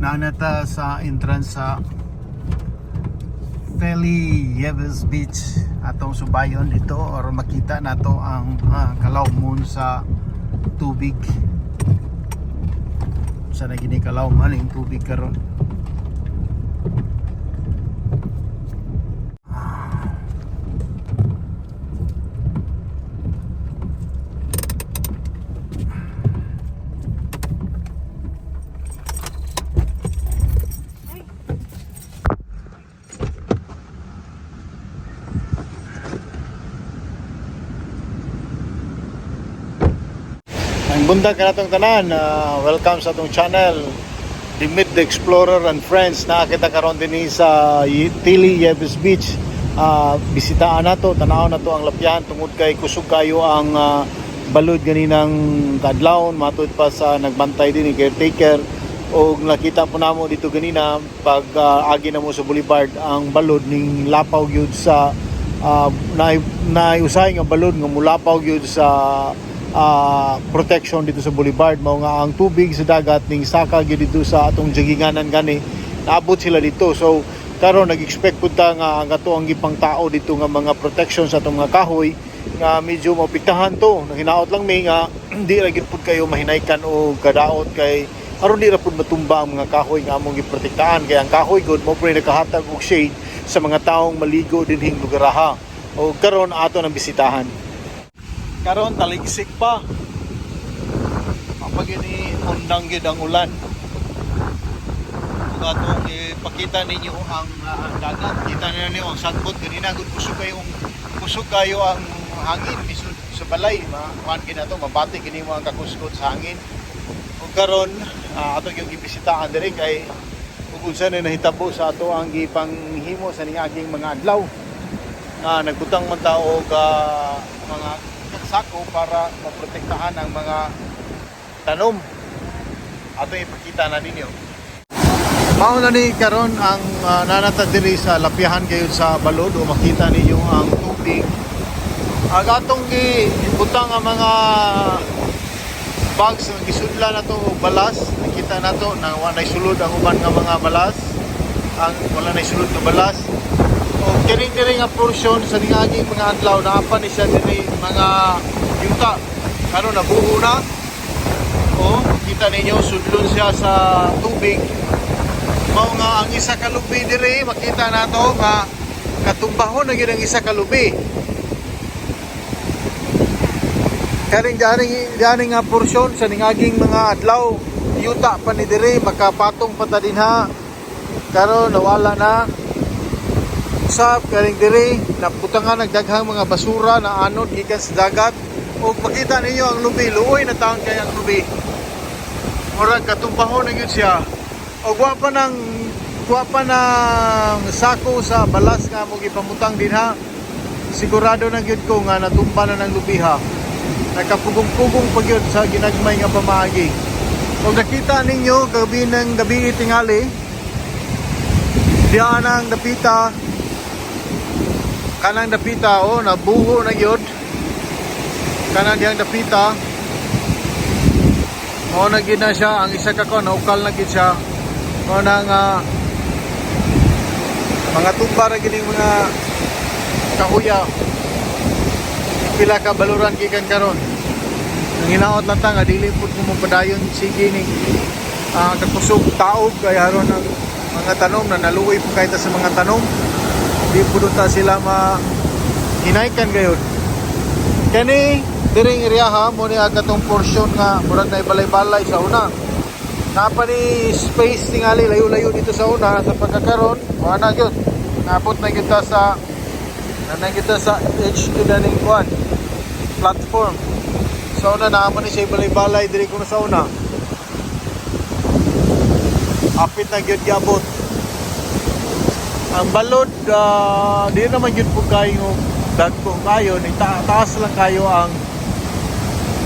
Nanata sa entrance sa Feli Yeves Beach atong subayon dito or makita nato ang ah, Kalaw Moon sa tubig. Sa na gini Kalaw man yung tubig karon bundag ka natong tanan, ah, welcome sa atong channel. The Mid the Explorer and Friends. Na kita karon din sa Tili Yeves Beach. Ah, bisitaan nato tanaw na to ang lapyan tungod kay kusog kayo ang ah, balod ganinang kadlawon. Matud pa sa nagbantay din ni caretaker. O nakita po namo dito ganina pag ah, agi na mo sa boulevard ang balod ning lapaw gyud sa uh, na naiusahay nga balod nga mulapaw gyud sa ah, protection dito sa boulevard. Mao nga ang tubig sa dagat ning saka gyud dito sa atong jaginganan gani. Naabot sila dito. So karon nag-expect pud ta nga ang ato ang gipang tao dito nga mga protection sa atong mga kahoy nga medyo maapektahan to. Hinaot lang may nga di ra gyud pud kayo mahinaykan o kadaot kay aron di ra pud matumba ang mga kahoy nga among giprotektahan kay ang kahoy gud mo pre nakahatag og shade sa mga taong maligo dinhing lugaraha. O karon ato nang bisitahan karon taligsik pa. Kapag ini undang gyud ang ulan. Ug atong ipakita ninyo ang ah, dagat. Kita na ninyo ang sagbot ganina gud kusog kayo kusog kayo ang hangin. Misud sa balay man kina to mabati kini ang kakusgot sa hangin. Ug karon uh, ato yung gibisitahan diri kay ug unsa na nahitabo sa ato ang gipanghimo sa ning aging mga adlaw. Nga nagbutang man ta og ah, mga sako para maprotektahan ang mga tanom ato ipakita na ninyo Mao na ni karon ang uh, nanata diri sa lapihan kayo sa balod o makita ninyo ang tubig. Ang gi butang ang mga bags nga gisudla na to og balas. Nakita na to na wala sulod ang uban nga mga balas. Ang wala na sulod nga balas. O kini diri nga portion sa ningaging mga adlaw na apa ni siya diri mga yuta. Karon nabuho na. O kita ninyo sudlon siya sa tubig mao nga ang isa ka lubi diri makita nato nga katumbahon na gyud ang isa ka lubi karing diaring diaring nga porsyon sa ningaging mga adlaw yuta pa ni diri makapatong pa ta dinha karon nawala na usab karing diri naputangan nagdaghang mga basura na anod gikan sa dagat. Ug makita ninyo ang lubi. Luoy na taon kay ang lubi. Murag katumbahon na siya. O wa pa ng wa pa ng sako sa balas nga mo gipamutang din ha? Sigurado na gyud ko nga natumba na ng lubiha nakapugong-pugong pa gyud sa ginagmay nga pamaagi. O nakita ninyo gabi ng gabi tingali diyan ang dapita kanang dapita o nabuho na gyud kanang diyang dapita. O na gyud na siya. Ang isa ka ko naukal na gyud siya. Mo na nga mga tumba ra gining mga kahuya. Pila ka baluran gikan karon. Ang hinaot lang ta nga ko mapadayon sige ning uh, kakusog taog kay haron ang mga tanom na naluoy po kahit sa mga tanom di pud ta sila ma hinaykan gayon kani diring area mo ni agatong portion nga murag na ibalay-balay sa una Napa ni space tingali layo-layo dito sa una sa pagkakaroon. Wala gyud. Naabot na kita sa na kita sa edge to the ning kwan platform. Sa una naman ni siya balay-balay diri ko na sa una. Apit na gyud giabot. Ang balod uh, di naman gyud po kayo dagko kayo ta taas lang kayo ang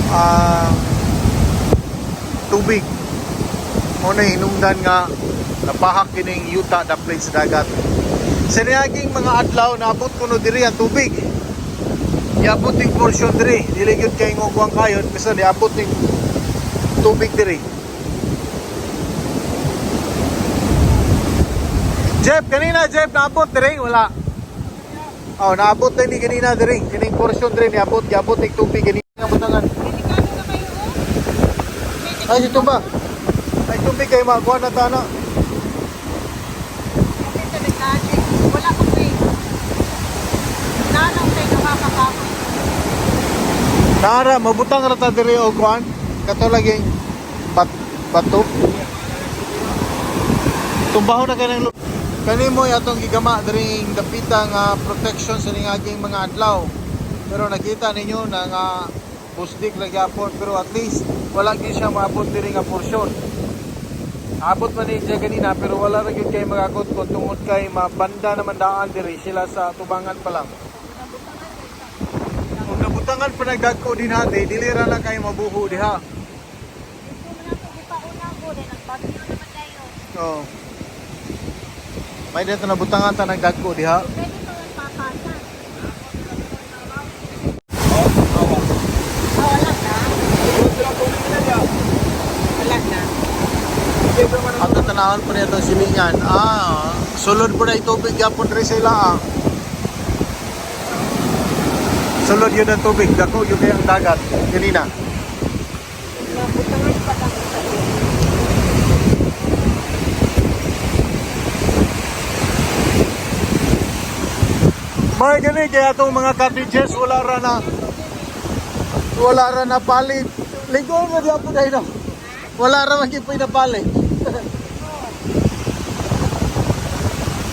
ah, tubig. Mo na hinungdan nga napahak kining yuta daplit sa dagat. Sa niyaging mga adlaw naabot kuno diri ang tubig. Iabot ning portion diri. Dili gyud kay ngugwang kayon basta niabot ning tubig diri Jeff, kanina Jeff, naabot dire wala. Oh, naabot din ni kanina dire. Kining portion dire niabot, giabot ik tubig kanina nga butangan. Oh. Ay, ito ba? Ay, tubig kayo makuha na tana. Wala ko pa eh. Nanang tayo nakakakapit. Nara, mabutang rata dire og kuan. Kato lagi bat bato. Tumbaho na kanang lu- Kani mo atong gigama diring dapita nga protection sa ning aging mga adlaw. Pero nakita ninyo na nga busdik lang gyapon pero at least wala gyud siya maabot diri nga porsyon. Abot man ni siya kanina pero wala ra gyud kay magagot kung tungod kay mabanda naman daan diri sila sa tubangan pa lang. Kung nabutangan pa nagdagko din hati, dili ra lang kayo mabuho diha. Ito na po, ipauna ko rin. Nagbagyo naman kayo. Oo. May dito nabutangan ta nagdagko diha. Pwede pa ang pakasan. Oh, wala na. Wala na. Ato tanahon pa niya itong silingan. Ah, sulod po na itubig yapon rin sa ila. ah. Sulod yun ang tubig. Dako yun kaya ang dagat. Kanina. Nabutangan pa lang sa iyo. May gani kaya itong mga cottages wala ra na wala ra na palit. Ligo mo diya po dahil Wala ra man kipoy na palit.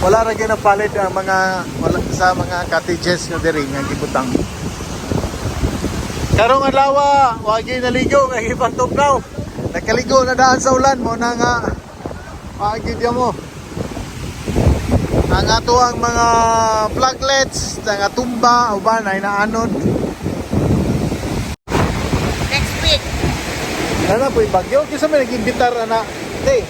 wala ra gyud na palit ang mga wala, sa mga cottages nga diri nga gibutang. Karong adlaw wagi naligo kay tugnaw. Nakaligo na daan sa ulan mo na nga wagi diya mo ang ato ang mga pluglets nga tumba uban ay naanod Next week. ano po yung bagyo? Kisa may nag-imbitar ana. Hindi.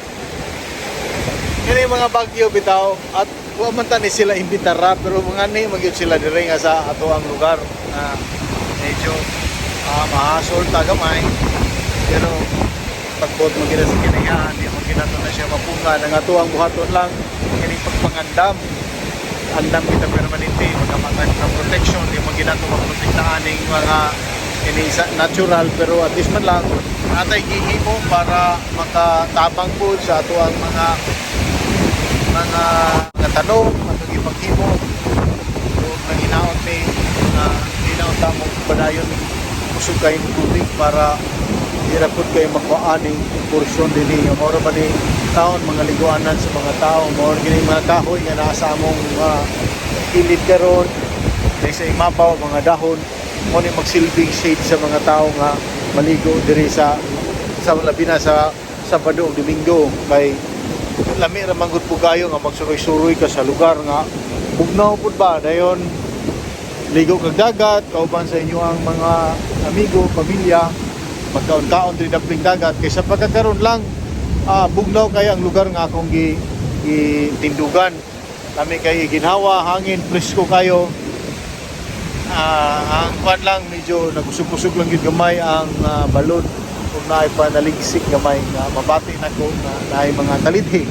Kini mga bagyo bitaw. At wa man ta ni sila imbitar ra pero mga ni magyud sila dire nga sa ato ang lugar na medyo uh, mahasol ta gamay. Pero pagbot mo gina sa kinayan di mo ginato na siya mapunga nang ato ang buhaton lang. Kini pagpangandam andam kita permanente magamatag na protection di mo ginato maprotekta aning mga kini sa natural pero at least man lang atay gihimo para makatabang po sa ato ang mga mga mga tanong atong ipaghimo. So nanginaot ni na hinaot ta mo padayon kusog kay tubig para hirapot kay makuaaning porsyon dinhi nga mao ba ni taon mga liguanan sa mga tao mao gini mga kahoy nga naa sa among uh, kilid karon sa imabaw mga dahon. Mo ni magsilbing shade sa mga tao nga maligo diri sa sa labi na sa Sabado o Domingo. Kay lami ra manggod po kayo nga magsuroy-suroy ka sa lugar nga bugnaw pud ba? Dayon ligo kag dagat kauban sa inyo ang mga amigo pamilya magkaon-kaon diri dapling dagat kaysa pagkakaroon lang ah, bugnaw kay ang lugar nga akong gi, gi tindugan. Kami kay ginhawa hangin presko kayo. Ah, ang kwan lang medyo nagusog-usog lang yun gamay ang ah, balon. Kung naay pa naligsik gamay nga mabati na ko na naay mga talidhi.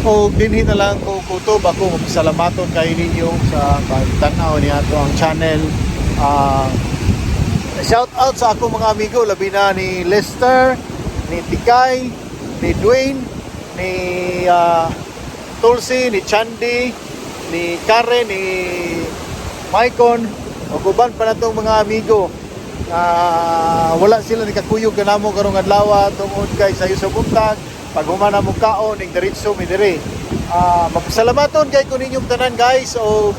O dinhi na lang ko kutob ako salamaton kay ninyo sa pagtanaw ni ato ang channel. Ah, shout out sa ako mga amigo labi na ni Lester ni Tikay ni Dwayne ni ah, Tulsi ni Chandy ni Karen ni Maicon. O pa na tong mga amigo. Ah, wala sila ni kakuyog kanamo karong adlaw tungod kay sayo sa buntag. Pag humana mo kaon ning diretso mi diri Ah, magpasalamaton kay ko ninyong tanan guys o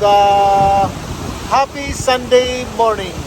happy Sunday morning